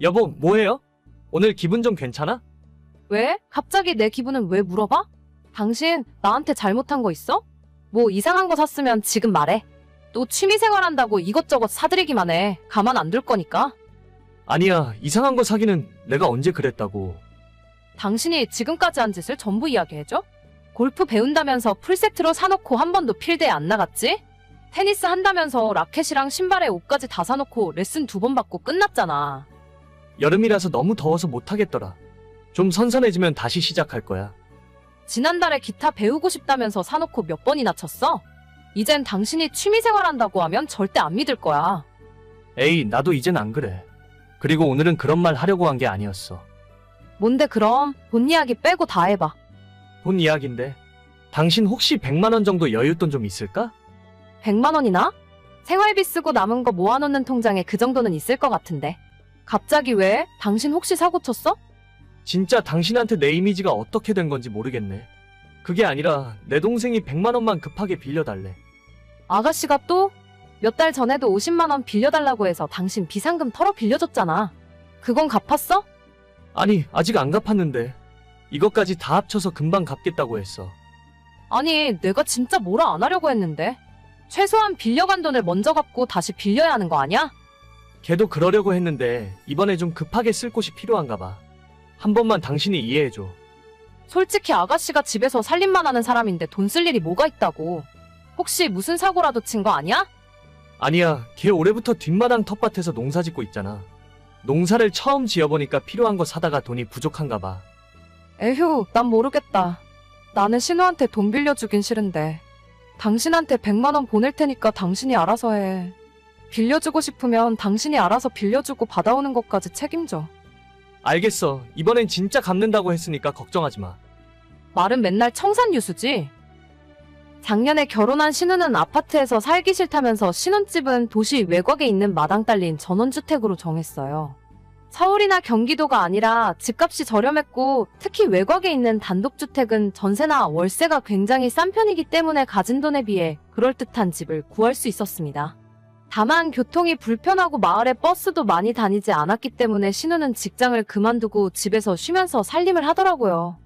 여보, 뭐해요? 오늘 기분 좀 괜찮아? 왜? 갑자기 내 기분은 왜 물어봐? 당신 나한테 잘못한 거 있어? 뭐 이상한 거 샀으면 지금 말해. 또 취미생활 한다고 이것저것 사드리기만 해. 가만 안 둘 거니까. 아니야, 이상한 거 사기는 내가 언제 그랬다고. 당신이 지금까지 한 짓을 전부 이야기해줘? 골프 배운다면서 풀세트로 사놓고 한 번도 필드에 안 나갔지? 테니스 한다면서 라켓이랑 신발에 옷까지 다 사놓고 레슨 두 번 받고 끝났잖아. 여름이라서 너무 더워서 못하겠더라. 좀 선선해지면 다시 시작할 거야. 지난달에 기타 배우고 싶다면서 사놓고 몇 번이나 쳤어? 이젠 당신이 취미생활 한다고 하면 절대 안 믿을 거야. 에이, 나도 이젠 안 그래. 그리고 오늘은 그런 말 하려고 한 게 아니었어. 뭔데 그럼 본 이야기 빼고 다 해봐. 본 이야기인데. 당신 혹시 100만원 정도 여윳돈 좀 있을까? 100만 원이나? 생활비 쓰고 남은 거 모아놓는 통장에 그 정도는 있을 것 같은데. 갑자기 왜? 당신 혹시 사고 쳤어? 진짜 당신한테 내 이미지가 어떻게 된 건지 모르겠네. 그게 아니라 내 동생이 100만 원만 급하게 빌려달래. 아가씨가 또? 몇 달 전에도 50만 원 빌려달라고 해서 당신 비상금 털어 빌려줬잖아. 그건 갚았어? 아니, 아직 안 갚았는데. 이것까지 다 합쳐서 금방 갚겠다고 했어. 아니, 내가 진짜 뭐라 안 하려고 했는데. 최소한 빌려간 돈을 먼저 갚고 다시 빌려야 하는 거 아니야? 걔도 그러려고 했는데 이번에 좀 급하게 쓸 곳이 필요한가 봐. 한 번만 당신이 이해해줘. 솔직히 아가씨가 집에서 살림만 하는 사람인데 돈 쓸 일이 뭐가 있다고. 혹시 무슨 사고라도 친 거 아니야? 아니야, 걔 올해부터 뒷마당 텃밭에서 농사 짓고 있잖아. 농사를 처음 지어보니까 필요한 거 사다가 돈이 부족한가 봐. 에휴, 난 모르겠다. 나는 신우한테 돈 빌려 주긴 싫은데. 당신한테 100만 원 보낼 테니까 당신이 알아서 해. 빌려주고 싶으면 당신이 알아서 빌려주고 받아오는 것까지 책임져. 알겠어. 이번엔 진짜 갚는다고 했으니까 걱정하지 마. 말은 맨날 청산유수지? 작년에 결혼한 신우는 아파트에서 살기 싫다면서 신혼집은 도시 외곽에 있는 마당 딸린 전원주택으로 정했어요. 서울이나 경기도가 아니라 집값이 저렴했고 특히 외곽에 있는 단독주택은 전세나 월세가 굉장히 싼 편이기 때문에 가진 돈에 비해 그럴듯한 집을 구할 수 있었습니다. 다만 교통이 불편하고 마을에 버스도 많이 다니지 않았기 때문에 신우는 직장을 그만두고 집에서 쉬면서 살림을 하더라고요.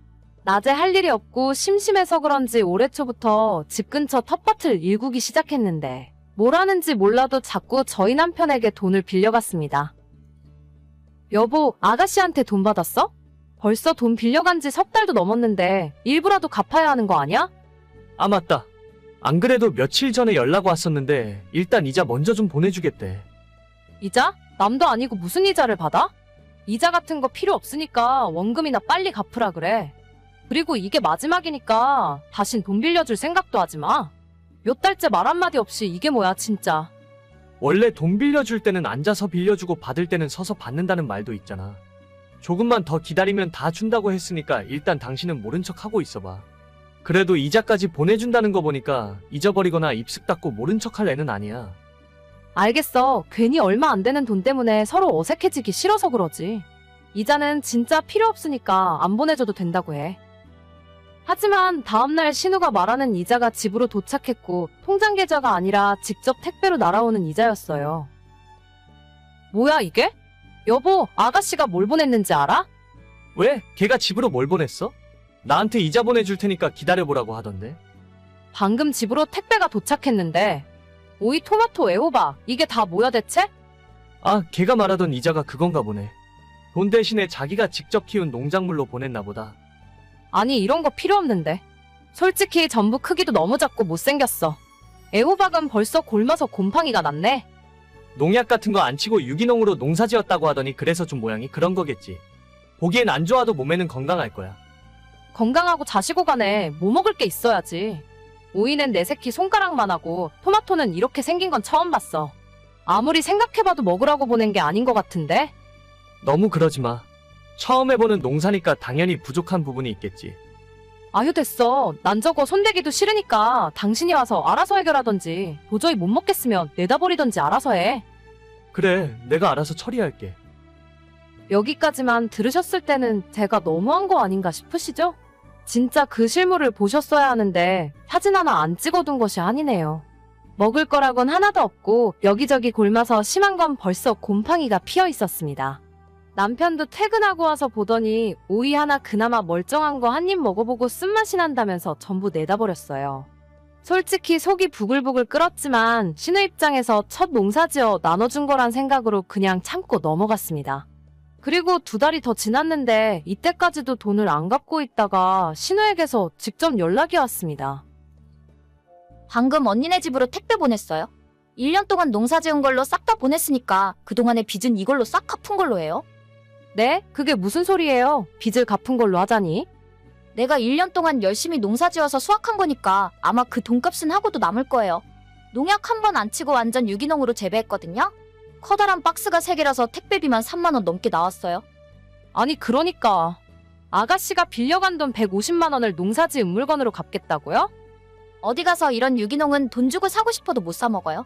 낮에 할 일이 없고 심심해서 그런지 올해 초부터 집 근처 텃밭을 일구기 시작했는데 뭘 하는지 몰라도 자꾸 저희 남편에게 돈을 빌려갔습니다. 여보, 아가씨한테 돈 받았어? 벌써 돈 빌려간 지 석 달도 넘었는데 일부라도 갚아야 하는 거 아니야? 아, 맞다. 안 그래도 며칠 전에 연락 왔었는데 일단 이자 먼저 좀 보내주겠대. 이자? 남도 아니고 무슨 이자를 받아? 이자 같은 거 필요 없으니까 원금이나 빨리 갚으라 그래. 그리고 이게 마지막이니까 다신 돈 빌려줄 생각도 하지 마. 몇 달째 말 한마디 없이 이게 뭐야 진짜. 원래 돈 빌려줄 때는 앉아서 빌려주고 받을 때는 서서 받는다는 말도 있잖아. 조금만 더 기다리면 다 준다고 했으니까 일단 당신은 모른 척 하고 있어봐. 그래도 이자까지 보내준다는 거 보니까 잊어버리거나 입쓱 닦고 모른 척할 애는 아니야. 알겠어. 괜히 얼마 안 되는 돈 때문에 서로 어색해지기 싫어서 그러지. 이자는 진짜 필요 없으니까 안 보내줘도 된다고 해. 하지만 다음날 신우가 말하는 이자가 집으로 도착했고 통장 계좌가 아니라 직접 택배로 날아오는 이자였어요. 뭐야 이게? 여보, 아가씨가 뭘 보냈는지 알아? 왜? 걔가 집으로 뭘 보냈어? 나한테 이자 보내줄 테니까 기다려보라고 하던데. 방금 집으로 택배가 도착했는데 오이, 토마토, 애호박 이게 다 뭐야 대체? 아, 걔가 말하던 이자가 그건가 보네. 돈 대신에 자기가 직접 키운 농작물로 보냈나 보다. 아니 이런 거 필요 없는데. 솔직히 전부 크기도 너무 작고 못생겼어. 애호박은 벌써 골마서 곰팡이가 났네. 농약 같은 거 안 치고 유기농으로 농사 지었다고 하더니 그래서 좀 모양이 그런 거겠지. 보기엔 안 좋아도 몸에는 건강할 거야. 건강하고 자시고 가네. 뭐 먹을 게 있어야지. 오이는 내 새끼 손가락만 하고 토마토는 이렇게 생긴 건 처음 봤어. 아무리 생각해봐도 먹으라고 보낸 게 아닌 것 같은데? 너무 그러지 마. 처음 해보는 농사니까 당연히 부족한 부분이 있겠지. 아휴 됐어. 난 저거 손대기도 싫으니까 당신이 와서 알아서 해결하던지 도저히 못 먹겠으면 내다 버리던지 알아서 해. 그래, 내가 알아서 처리할게. 여기까지만 들으셨을 때는 제가 너무한 거 아닌가 싶으시죠? 진짜 그 실물을 보셨어야 하는데 사진 하나 안 찍어둔 것이 아니네요. 먹을 거라곤 하나도 없고 여기저기 골마서 심한 건 벌써 곰팡이가 피어 있었습니다. 남편도 퇴근하고 와서 보더니 오이 하나 그나마 멀쩡한 거 한 입 먹어보고 쓴맛이 난다면서 전부 내다버렸어요. 솔직히 속이 부글부글 끓었지만 신우 입장에서 첫 농사지어 나눠준 거란 생각으로 그냥 참고 넘어갔습니다. 그리고 두 달이 더 지났는데 이때까지도 돈을 안 갚고 있다가 신우에게서 직접 연락이 왔습니다. 방금 언니네 집으로 택배 보냈어요. 1년 동안 농사 지은 걸로 싹 다 보냈으니까 그동안의 빚은 이걸로 싹 갚은 걸로 해요. 네? 그게 무슨 소리예요? 빚을 갚은 걸로 하자니? 내가 1년 동안 열심히 농사 지어서 수확한 거니까 아마 그 돈값은 하고도 남을 거예요. 농약 한 번 안 치고 완전 유기농으로 재배했거든요. 커다란 박스가 3개라서 택배비만 3만 원 넘게 나왔어요. 아니 그러니까 아가씨가 빌려간 돈 150만 원을 농사지은 물건으로 갚겠다고요? 어디 가서 이런 유기농은 돈 주고 사고 싶어도 못 사 먹어요.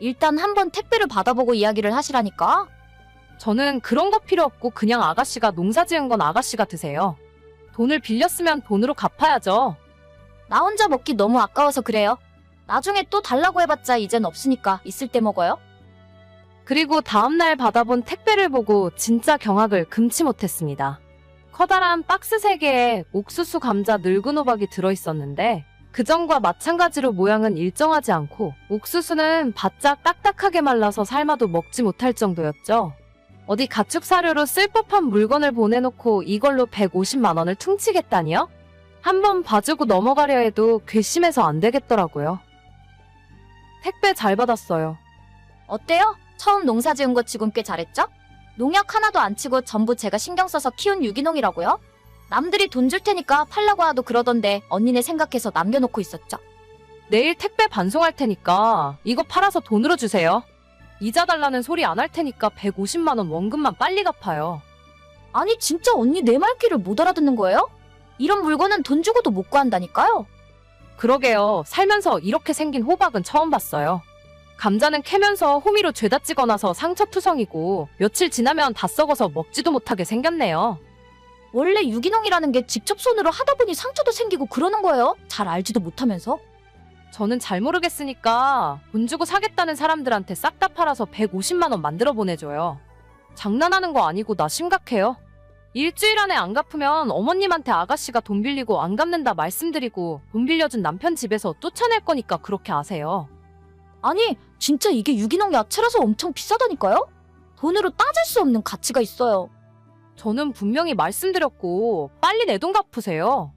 일단 한번 택배를 받아보고 이야기를 하시라니까. 저는 그런 거 필요 없고 그냥 아가씨가 농사 지은 건 아가씨가 드세요. 돈을 빌렸으면 돈으로 갚아야죠. 나 혼자 먹기 너무 아까워서 그래요. 나중에 또 달라고 해봤자 이젠 없으니까 있을 때 먹어요. 그리고 다음날 받아본 택배를 보고 진짜 경악을 금치 못했습니다. 커다란 박스 3개에 옥수수, 감자, 늙은 호박이 들어있었는데 그전과 마찬가지로 모양은 일정하지 않고 옥수수는 바짝 딱딱하게 말라서 삶아도 먹지 못할 정도였죠. 어디 가축 사료로 쓸 법한 물건을 보내놓고 이걸로 150만 원을 퉁치겠다니요? 한번 봐주고 넘어가려 해도 괘씸해서 안 되겠더라고요. 택배 잘 받았어요. 어때요? 처음 농사 지은 거 치곤 꽤 잘했죠? 농약 하나도 안 치고 전부 제가 신경 써서 키운 유기농이라고요? 남들이 돈 줄 테니까 팔라고 하도 그러던데 언니네 생각해서 남겨놓고 있었죠. 내일 택배 반송할 테니까 이거 팔아서 돈으로 주세요. 이자 달라는 소리 안 할 테니까 150만 원 원금만 빨리 갚아요. 아니 진짜 언니 내 말귀를 못 알아듣는 거예요? 이런 물건은 돈 주고도 못 구한다니까요. 그러게요. 살면서 이렇게 생긴 호박은 처음 봤어요. 감자는 캐면서 호미로 죄다 찍어놔서 상처투성이고 며칠 지나면 다 썩어서 먹지도 못하게 생겼네요. 원래 유기농이라는 게 직접 손으로 하다 보니 상처도 생기고 그러는 거예요. 잘 알지도 못하면서. 저는 잘 모르겠으니까 돈 주고 사겠다는 사람들한테 싹 다 팔아서 150만 원 만들어 보내줘요. 장난하는 거 아니고 나 심각해요. 일주일 안에 안 갚으면 어머님한테 아가씨가 돈 빌리고 안 갚는다 말씀드리고 돈 빌려준 남편 집에서 쫓아낼 거니까 그렇게 아세요. 아니 진짜 이게 유기농 야채라서 엄청 비싸다니까요? 돈으로 따질 수 없는 가치가 있어요. 저는 분명히 말씀드렸고 빨리 내 돈 갚으세요.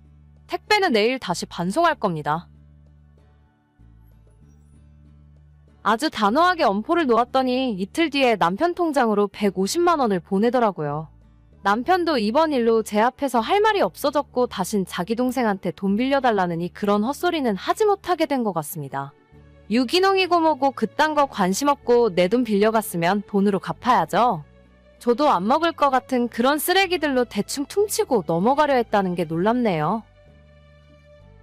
택배는 내일 다시 반송할 겁니다. 아주 단호하게 엄포를 놓았더니 이틀 뒤에 남편 통장으로 150만 원을 보내더라고요. 남편도 이번 일로 제 앞에서 할 말이 없어졌고 다신 자기 동생한테 돈 빌려달라느니 그런 헛소리는 하지 못하게 된 것 같습니다. 유기농이고 뭐고 그딴 거 관심 없고 내 돈 빌려갔으면 돈으로 갚아야죠. 저도 안 먹을 것 같은 그런 쓰레기들로 대충 퉁치고 넘어가려 했다는 게 놀랍네요.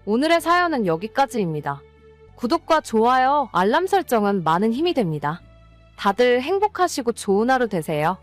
오늘의 사연은 여기까지입니다. 구독과 좋아요, 알람 설정은 많은 힘이 됩니다. 다들 행복하시고 좋은 하루 되세요.